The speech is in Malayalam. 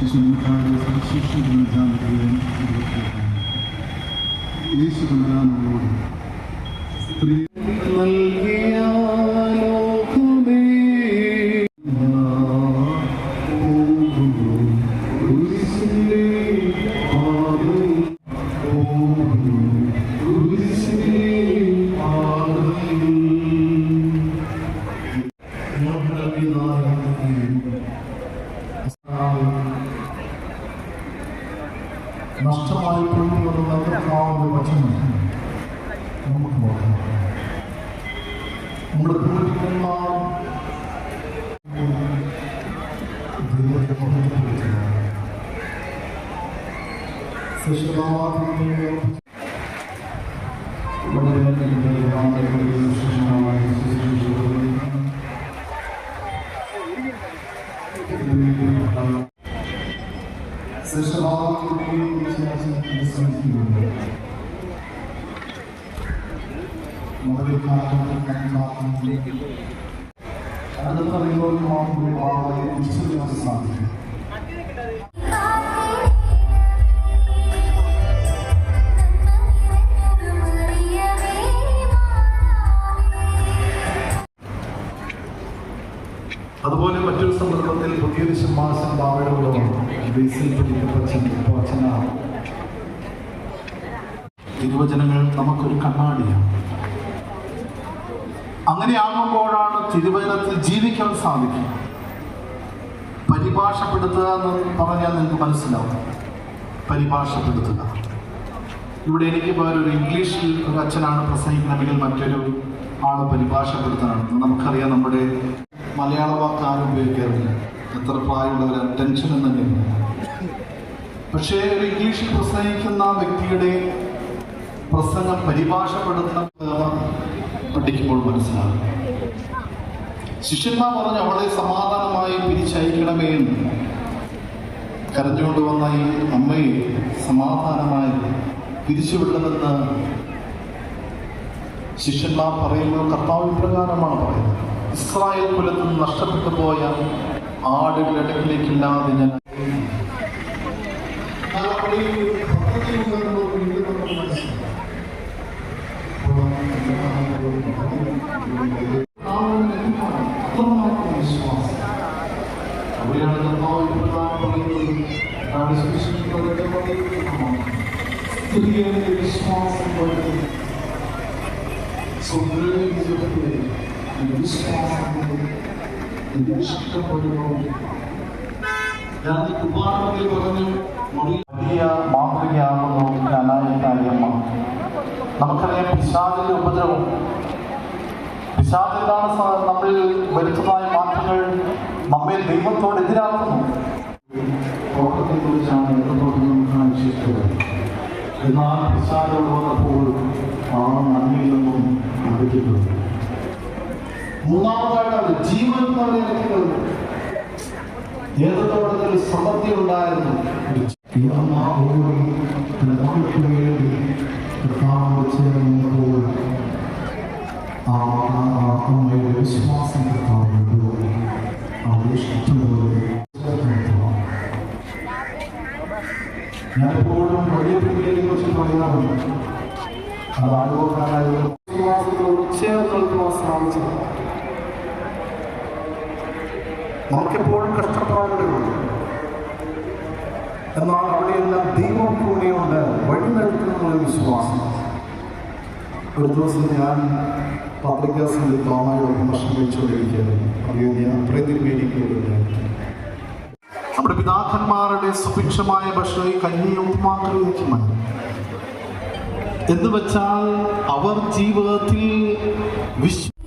സ്വാഗതം ശേഷം ഒരുമിച്ച യേശു നമ്മളോട് സ്ത്രീ നൽകിയ അടുത്ത അറിവുകൾ മാത്രമേ സാധിക്കും ബേസിൽ പഠിക്കപ്പച്ചന തിരുവചനങ്ങൾ നമുക്കൊരു കണ്ണാടിയാണ്. അങ്ങനെയാകുമ്പോഴാണ് തിരുവചനത്തിൽ ജീവിക്കാൻ സാധിക്കുക പരിഭാഷപ്പെടുത്തുക എന്ന് പറഞ്ഞാൽ നിങ്ങൾക്ക് മനസ്സിലാവും. പരിഭാഷപ്പെടുത്തുക. ഇവിടെ എനിക്ക് വേറൊരു ഇംഗ്ലീഷിൽ ഒരു അച്ഛനാണ് പ്രസംഗിക്കണമെങ്കിൽ മറ്റൊരു ആൾ പരിഭാഷപ്പെടുത്താനാണ്. നമുക്കറിയാം നമ്മുടെ മലയാള വാക്ക് ആരും ഉപയോഗിക്കാറില്ല. എത്ര ഒരു ടെൻഷൻ തന്നെ പക്ഷേ ഒരു ഇംഗ്ലീഷിൽ പ്രസംഗിക്കുന്ന വ്യക്തിയുടെ പ്രസംഗം പരിഭാഷപ്പെടുന്ന പഠിക്കുമ്പോൾ മനസ്സിലാകും. ശിഷ്യന്മാർ പറഞ്ഞു അവളെ സമാധാനമായി പിരിച്ചയക്കണമേ എന്ന്. കരഞ്ഞുകൊണ്ട് വന്ന ഈ അമ്മയെ സമാധാനമായി പിരിച്ചുവിടണമെന്ന് ശിഷ്യന്മാർ പറയുന്നത് കർത്താവ് പ്രകാരമാണ് പറയുന്നത്. ഇസ്രായേൽ കുലത്തിൽ നഷ്ടപ്പെട്ടു പോയ ആടുകളുടെ അടുക്കിലേക്കില്ലാതെ ഞാൻ അവിടെയാണ് സ്ത്രീയെ വിശ്വാസം. പഠിക്കുന്നു ഞാൻ കുമാരത്തിൽ പറഞ്ഞു വലിയ മാതൃകയാകുന്നു അനായക്കാരിയമ്മ നമുക്കറിയാം പിശാദിന്റെ ഉപദ്രവം. പിശാദിലാണ് നമ്മിൽ വരുത്തുന്നതായ മാറ്റങ്ങൾ നമ്മെ ദൈവത്തോട് എതിരാക്കുന്നു? കുറിച്ചാണ് എന്നാൽ പിശാചോട് വന്നപ്പോൾ ആ നന്ദിയിൽ നിന്നും അറിയിക്കുന്നത് മൂന്നാമതായിട്ടാണ് ജീവൻ പറഞ്ഞിരിക്കുന്നത് ഏതോടത്തിൽ സമൃദ്ധി ഉണ്ടായിരുന്നു ഈ അമ്മ ഓടി ജീവൻ മക്കൾക്ക് വേണ്ടി കർത്താവ് ചേർന്നപ്പോൾ ഒരു ആ ആ അമ്മയുടെ വിശ്വാസം ഇഷ്ടംപോലെ ഞാനെപ്പോഴും വലിയ പിള്ളേരെ കുറിച്ച് പറയാറുണ്ട് അത് ആരോഗ്യക്കാരായ വിശ്വാസങ്ങളോട് ചേർന്ന് നിൽക്കുവാൻ സാധിച്ചത് നമുക്കെപ്പോഴും കഷ്ടപ്പാടുകളുണ്ട് എന്നാൽ അവിടെയെല്ലാം ദൈവം കൂടെയുണ്ട്. വഴി നടത്തുന്നുള്ള വിശ്വാസം. ഒരു ദിവസം ഞാൻ പത്രികാസിന്റെ തോമായോട് ഭക്ഷണം കഴിച്ചുകൊണ്ടിരിക്കുകയായിരുന്നു അറിയോ ഞാൻ പ്രതിനിധിക്കുകയായിരുന്നു നമ്മുടെ പിതാക്കന്മാരുടെ സുഭിക്ഷമായ ഭക്ഷണം കഞ്ഞിയും ഉപ്പുമാക്കളിലേക്കുമാണ് എന്ന് വെച്ചാൽ അവർ ജീവിതത്തിൽ വിശ്വ